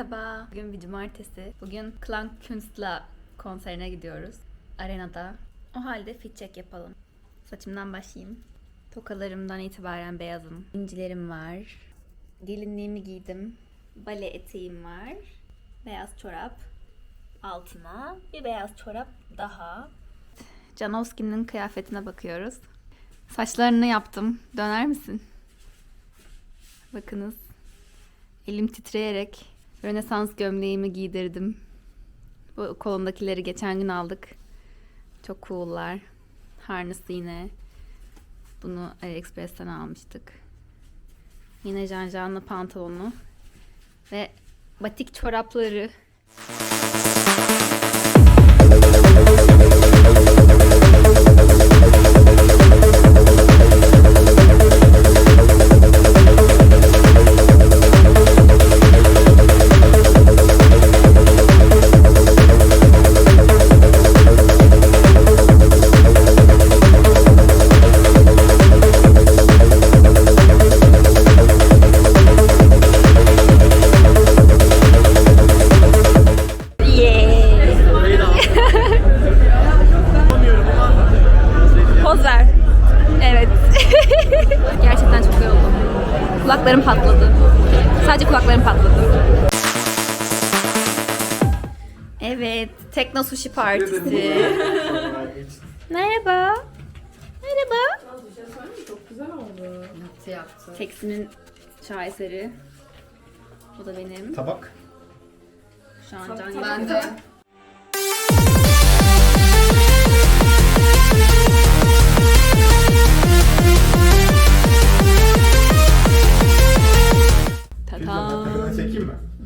Merhaba. Bugün bir cumartesi. Bugün Klang Künstler konserine gidiyoruz. Arenada. O halde fit check yapalım. Saçımdan başlayayım. Tokalarımdan itibaren beyazım. İncilerim var. Gelinliğimi giydim. Bale eteğim var. Beyaz çorap. Altına bir beyaz çorap daha. Janowski'nin kıyafetine bakıyoruz. Saçlarını yaptım. Döner misin? Bakınız. Elim titreyerek Rönesans gömleğimi giydirdim. Bu kolumdakileri geçen gün aldık. Çok cool'lar. Harness yine. Bunu AliExpress'ten almıştık. Yine janjanlı pantolonu. Ve batik çorapları. Ver. Evet. Gerçekten çok yoruldum. Kulaklarım patladı. Sadece kulaklarım patladı. Evet, Tekno Sushi Partisi. Merhaba. Merhaba. Teksinin şaheseri. Bu da benim. Tabak. Şu an can Ben de.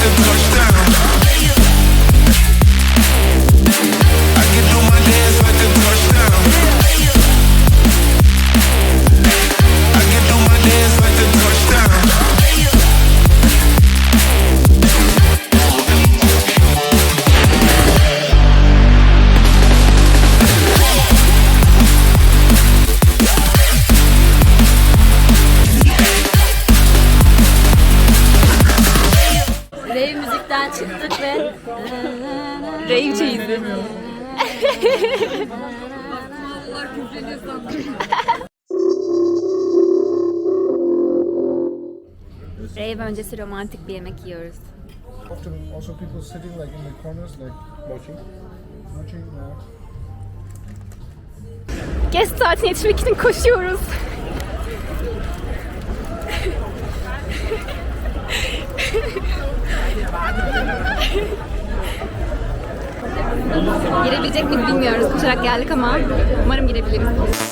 dance like Rave öncesi romantik bir yemek yiyoruz. Often also people sitting like in the corners like watching. Watching uh, Guest saatine yetişmek için koşuyoruz. Girebilecek miyiz bilmiyoruz. Koşarak geldik ama umarım girebiliriz.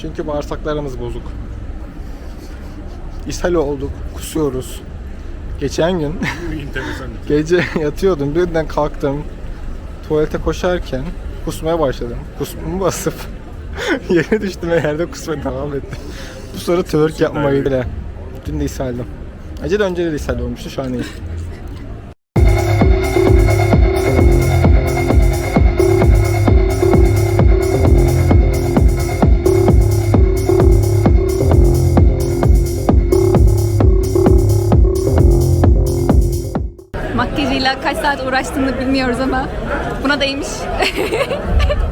Çünkü bağırsaklarımız bozuk. İshal olduk, kusuyoruz. Geçen gün gece yatıyordum, birden kalktım. Tuvalete koşarken kusmaya başladım. Kusmumu basıp yere düştüm ve yerde kusmaya devam ettim. Bu sonra twerk yapmayı bile. Dün de ishaldim. Da önce de ishal olmuştu, şu an iyi. Kaç saat uğraştığını bilmiyoruz ama buna değmiş.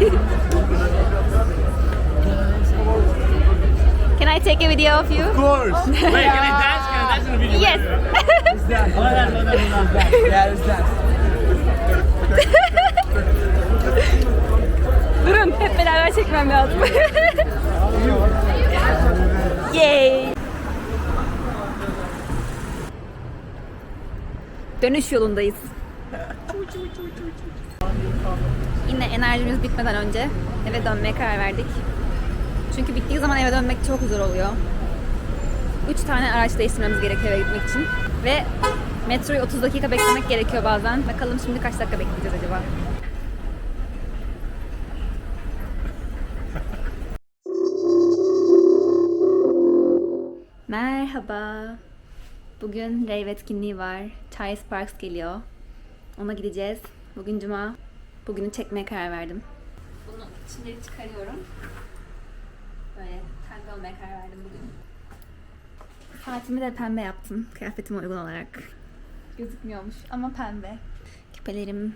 Can I take a video of you? Of course. Wait, can I dance? Can I dance in the video? Yes. Durun, hep beraber çekmem lazım. Yay! Dönüş yolundayız. Yine enerjimiz bitmeden önce eve dönmeye karar verdik. Çünkü bittiği zaman eve dönmek çok zor oluyor. Üç tane araç değiştirmemiz gerekiyor eve gitmek için. Ve metroyu 30 dakika beklemek gerekiyor bazen. Bakalım şimdi kaç dakika bekleyeceğiz acaba? Merhaba. Bugün rave etkinliği var. Chai Sparks geliyor. Ona gideceğiz. Bugün cuma. Bugünü çekmeye karar verdim. Bunu içinleri çıkarıyorum. Böyle pembe olmaya karar verdim bugün. Saatimi de pembe yaptım. Kıyafetime uygun olarak. Gözükmüyormuş ama pembe. Küpelerim.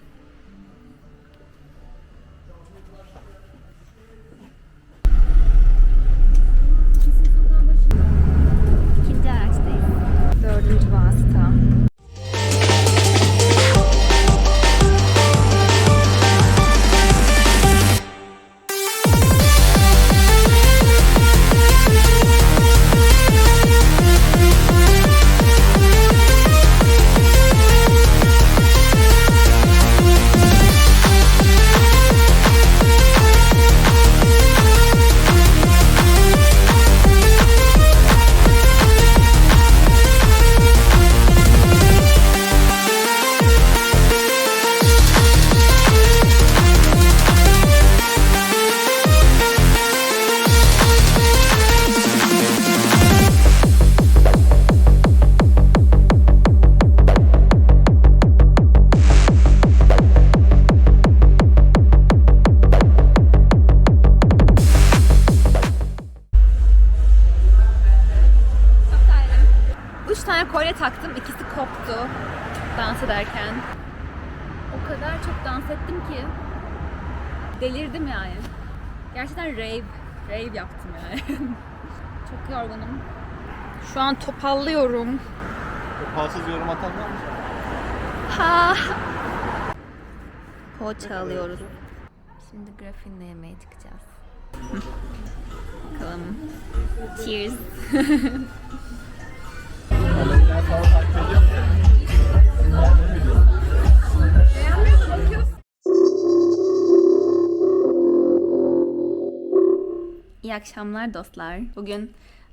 Delirdim yani. Gerçekten rave, rave yaptım yani. çok yorgunum. Şu an topallıyorum. Topalsız yorum atanlar mı? Ha. Poğaça alıyoruz. Şimdi grafinle yemeğe çıkacağız. Bakalım. Cheers. İyi akşamlar dostlar. Bugün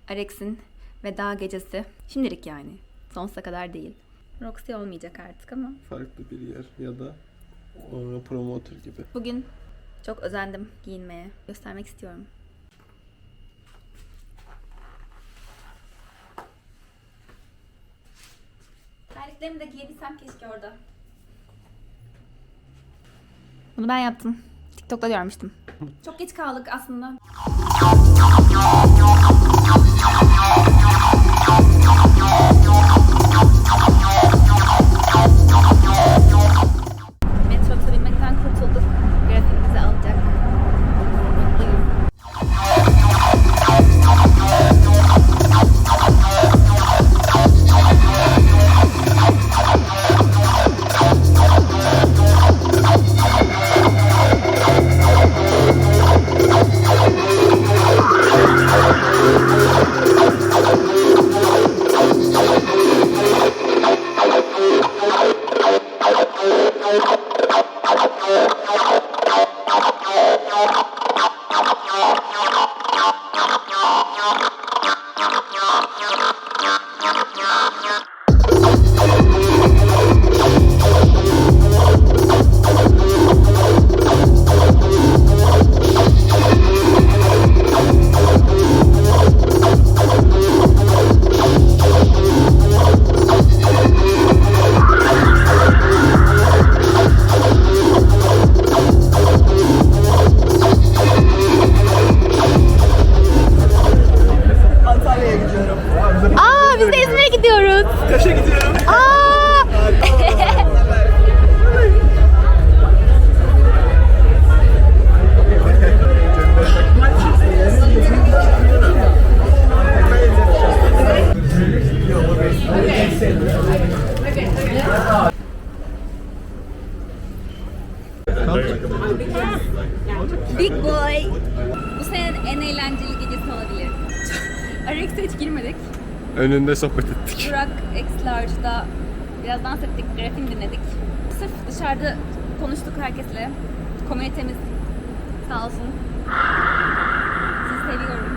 Arex'in veda gecesi. Şimdilik yani. Sonsuza kadar değil. Roxy olmayacak artık ama Farklı bir yer ya da promoter gibi. bugün çok özendim giyinmeye. Göstermek istiyorum. Terliklerimi de giyebilsem keşke orada. Bunu ben yaptım. TikTok'ta görmüştüm. Çok geç kaldık aslında. Bye. Rex'e hiç girmedik. Önünde sohbet ettik. Burak X Large'da biraz dans ettik, grafin dinledik. Sırf dışarıda konuştuk herkesle. Komünitemiz sağ olsun. Sizi seviyorum.